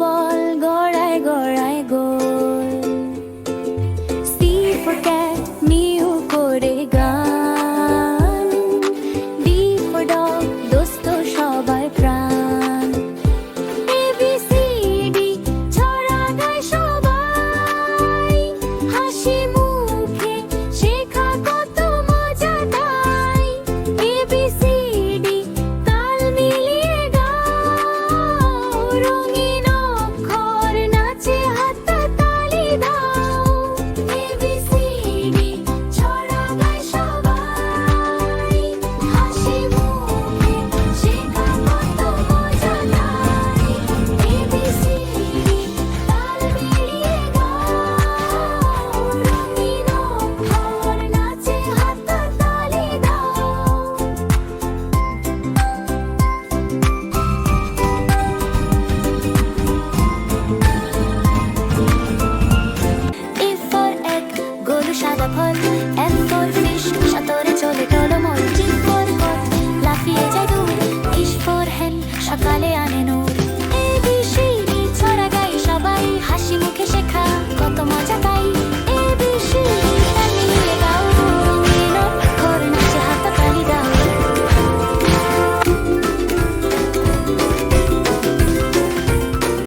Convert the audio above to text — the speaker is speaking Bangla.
ball, go, I go, I go. C for cat. upon